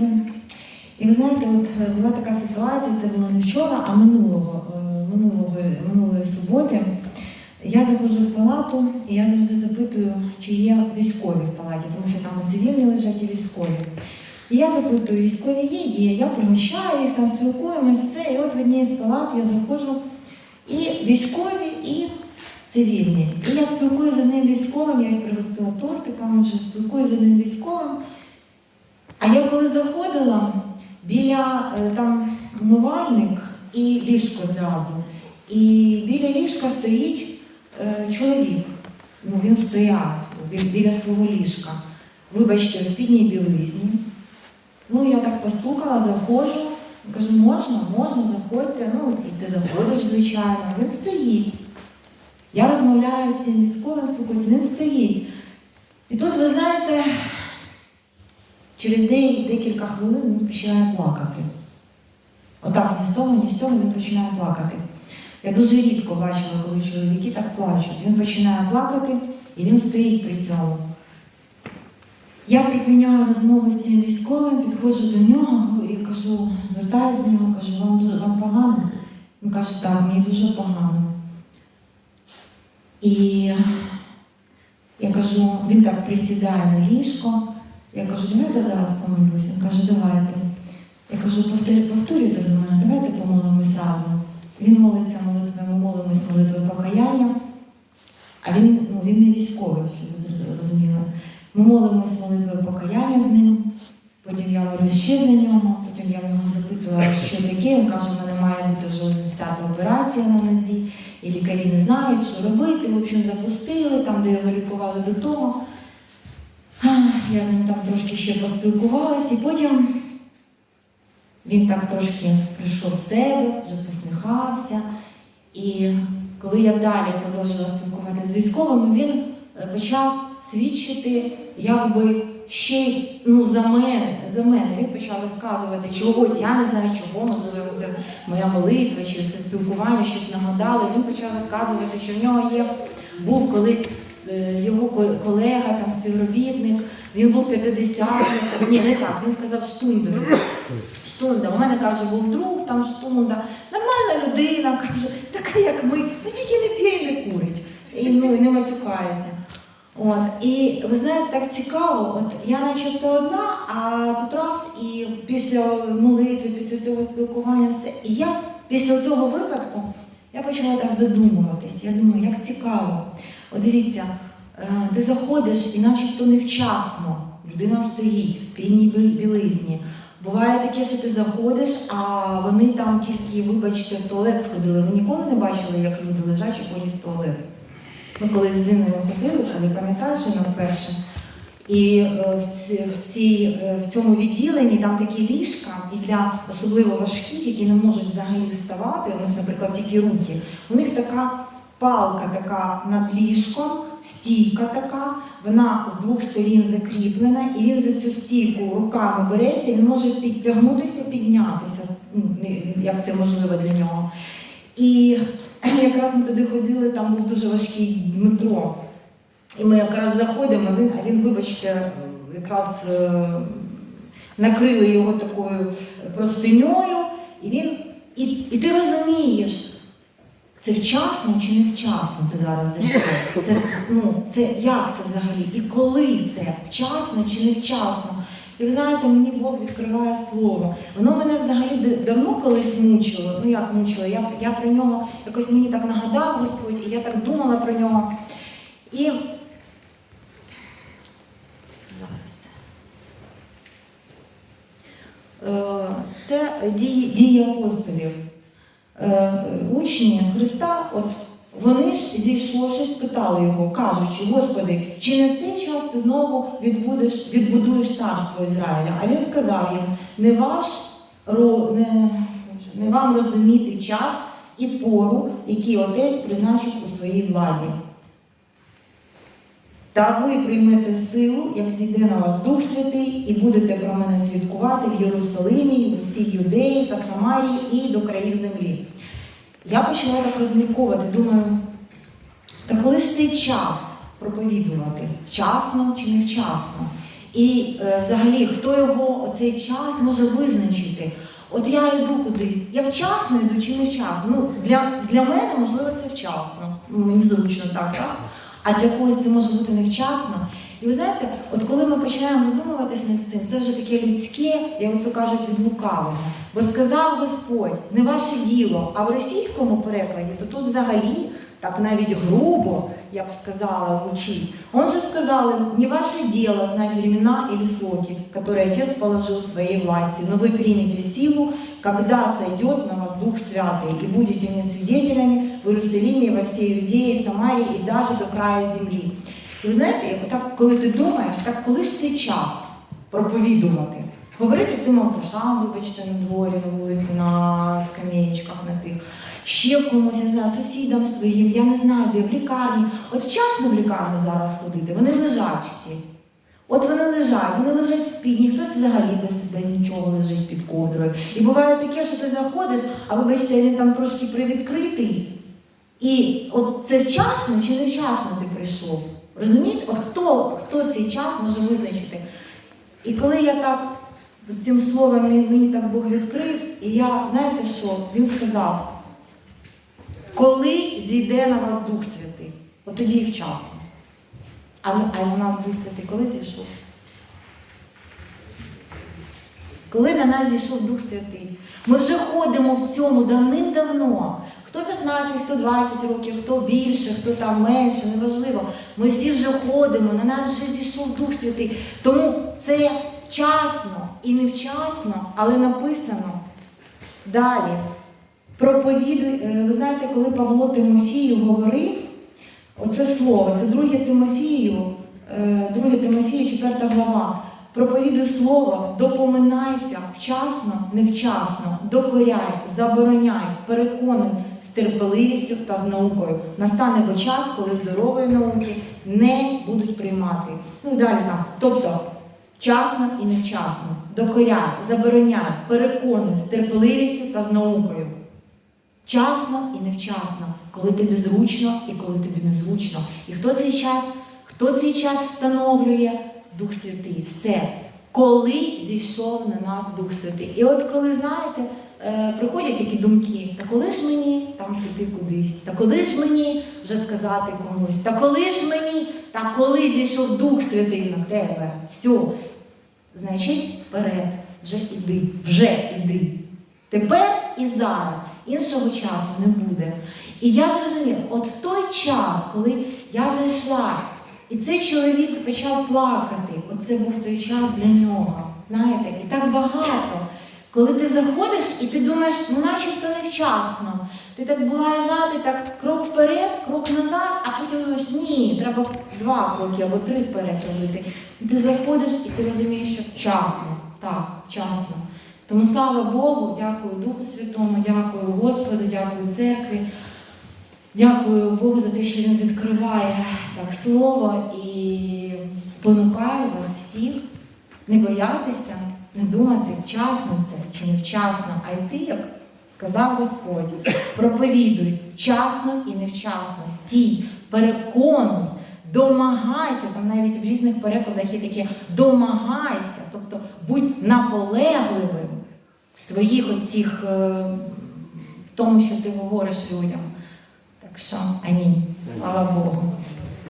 молитви. І ви знаєте, от е, була така ситуація, це було не вчора, а минулого, е, минулого, минулої суботи. Я заходжу в палату, і я завжди запитую, чи є військові в палаті, тому що там цивільні лежать і військові. І я запитую, військові є, є, я пригощаю їх, там спілкуємось, все. І от в одній з палат я заходжу, і військові, і цивільні. І я спілкуюся з одним військовим, я їх пригостила тортиком, вже спілкуюся з одним військовим. А я коли заходила, біля е, там умивальник і ліжко зразу. І біля ліжка стоїть е, чоловік. Ну, він стояв бі- біля свого ліжка. Вибачте, в спідній білизні. Ну, я так постукала, заходжу, кажу, можна, можна, заходьте. Ну, і ти заходиш, звичайно. Він стоїть. Я розмовляю з цим військовим, спілкуюся, він стоїть. І тут, ви знаєте, через декілька хвилин він починає плакати. Отак, ні з того, ні з цього він починає плакати. Я дуже рідко бачила, коли чоловіки так плачуть. Він починає плакати і він стоїть при цьому. Я припиняю розмову з цим військовим, підходжу до нього і кажу, звертаюся до нього, кажу, вам дуже вам погано? Він каже, так, мені дуже погано. І я кажу, він так присідає на ліжко. Я кажу, давайте зараз помолюсь. Він каже, давайте. Я кажу, «Повтор- повторюйте за мене, давайте помолимось разом. Він молиться молитвою, ми молимось молитвою покаяння. А він, ну, він не військовий, щоб ви зроз- розуміли. Ми молимось молитвою покаяння з ним. Потім я молюсь ще за нього, потім я в нього запитую, що таке. Він каже, в мене має бути вже 10 операція на нозі, і лікарі не знають, що робити. В общем, запустили, там, де його лікували до того. Я з ним там трошки ще поспілкувалась, і потім він так трошки прийшов в себе, вже посміхався. І коли я далі продовжила спілкуватися з військовими, він е, почав свідчити, якби ще ну, за мене, за мене. Він почав розказувати чогось, я не знаю чого, можливо, це моя молитва, чи це спілкування, щось нагадало. Він почав розказувати, що в нього є, був колись е, його колега, там співробітник, він був 50 Ні, не так, він сказав штундер. Штунда. У мене каже, був друг, там штунда. Нормальна людина, каже, така як ми, ну тільки не п'є і не курить. І, ну, і не матюкається. От. І ви знаєте, так цікаво, от я начебто одна, а тут раз і після молитви, після цього спілкування, все. І я після цього випадку я почала так задумуватись. Я думаю, як цікаво. От дивіться, ти заходиш і начебто невчасно. Людина стоїть в спільній білизні. Буває таке, що ти заходиш, а вони там тільки, вибачте, в туалет сходили. Ви ніколи не бачили, як люди лежать і ходять в туалет? Ми колись з Зиною ходили, коли пам'ятаєш, Інна, вперше. І е, в, цій, е, в цьому відділенні там такі ліжка, і для особливо важких, які не можуть взагалі вставати, у них, наприклад, тільки руки. У них така палка така над ліжком, стійка така, вона з двох сторін закріплена, і він за цю стійку руками береться, він може підтягнутися, піднятися, ну, як це можливо для нього. І якраз ми туди ходили, там був дуже важкий Дмитро. І ми якраз заходимо, він, а він, вибачте, якраз е, накрили його такою простиньою, і він. І, і ти розумієш, це вчасно чи не вчасно ти зараз зайшов? Це, ну, це як це взагалі? І коли це? Вчасно чи не вчасно? І ви знаєте, мені Бог відкриває слово. Воно мене взагалі давно колись мучило. Ну як мучило? Я, я про нього якось мені так нагадав Господь, і я так думала про нього. І зараз. Е, Це дії, дії апостолів. Е, Учні Христа, от вони ж зійшовши, спитали його, кажучи, Господи, чи не в цей час ти знову відбудеш, відбудуєш царство Ізраїля? А він сказав їм, не ваш не, не вам розуміти час і пору, який отець призначив у своїй владі. Та ви приймете силу, як зійде на вас Дух Святий, і будете про мене свідкувати в Єрусалимі, в усій Юдеї та Самарії і до країв землі. Я почала так розмірковувати, думаю, та коли ж цей час проповідувати? Вчасно чи невчасно? І е, взагалі, хто його оцей час може визначити? От я йду кудись, я вчасно йду чи не вчасно? Ну, для, для мене, можливо, це вчасно. Мені зручно так, так? А для когось це може бути невчасно. І ви знаєте, от коли ми починаємо задумуватись над цим, це вже таке людське, як то кажуть, від лукавого. Бо сказав Господь, не ваше діло, а в російському перекладі, то тут взагалі так навіть грубо, я б сказала, звучить. Он же сказал им, не ваше дело знать времена или сроки, которые Отец положил в своей власти, но вы примете силу, когда сойдет на вас Дух Святый, и будете мне свидетелями в Иерусалиме, во всей Иудее, Самарии и даже до края земли. І ви знаєте, отак, коли ти думаєш, так коли ж цей час проповідувати? Говорити тим алкашам, вибачте, на дворі, на вулиці, на скам'ячках, на тих. Ще комусь, не знаю, сусідам своїм, я не знаю, де в лікарні. От вчасно в лікарню зараз ходити, вони лежать всі. От вони лежать, вони лежать спідні, хтось взагалі без, без нічого лежить під ковдрою. І буває таке, що ти заходиш, а вибачте, він там трошки привідкритий. І от це вчасно чи невчасно ти прийшов? Розумієте? От хто, хто цей час може визначити? І коли я так цим словом мені, так Бог відкрив, і я, знаєте що, він сказав, коли зійде на вас Дух Святий, от тоді і вчасно. А, а на нас Дух Святий коли зійшов? Коли на нас зійшов Дух Святий, ми вже ходимо в цьому давним-давно. Хто 15, хто 20 років, хто більше, хто там менше, неважливо. Ми всі вже ходимо, на нас вже зійшов Дух Святий. Тому це вчасно і невчасно, але написано далі. Проповідуй, е, ви знаєте, коли Павло Тимофію говорив, оце слово, це 2 Тимофію, 2 Тимофію, 4 глава. Проповідуй слово, допоминайся вчасно, невчасно, докоряй, забороняй, переконуй з терпеливістю та з наукою. Настане бо час, коли здорової науки не будуть приймати. Ну і далі там. Тобто вчасно і невчасно, докоряй, забороняй, переконуй з терпеливістю та з наукою. Вчасно і невчасно, коли тобі зручно і коли тобі незручно. І хто цей час, хто цей час встановлює? Дух Святий. Все. Коли зійшов на нас Дух Святий. І от коли, знаєте, е, приходять такі думки, та коли ж мені там піти кудись, та коли ж мені вже сказати комусь, та коли ж мені, та коли зійшов Дух Святий на тебе, все, значить, вперед, вже іди, вже іди. Тепер і зараз іншого часу не буде. І я зрозуміла, от в той час, коли я зайшла, і цей чоловік почав плакати, оце був той час для нього. Знаєте, і так багато. Коли ти заходиш і ти думаєш, ну начебто невчасно. Ти так буває, знаєте, так крок вперед, крок назад, а потім думаєш, ні, треба два кроки або три вперед робити. Ти заходиш і ти розумієш, що вчасно. Так, вчасно. Тому слава Богу, дякую Духу Святому, дякую Господу, дякую церкві. Дякую Богу за те, що Він відкриває так слово і спонукає вас всіх не боятися, не думати, вчасно це чи невчасно, а йти, як сказав Господь. Проповідуй вчасно і невчасно. Стій, переконуй, домагайся. Там навіть в різних перекладах є таке домагайся, тобто будь наполегливим своїх оцих, е, в тому, що ти говориш людям. Так що амінь. Слава Богу.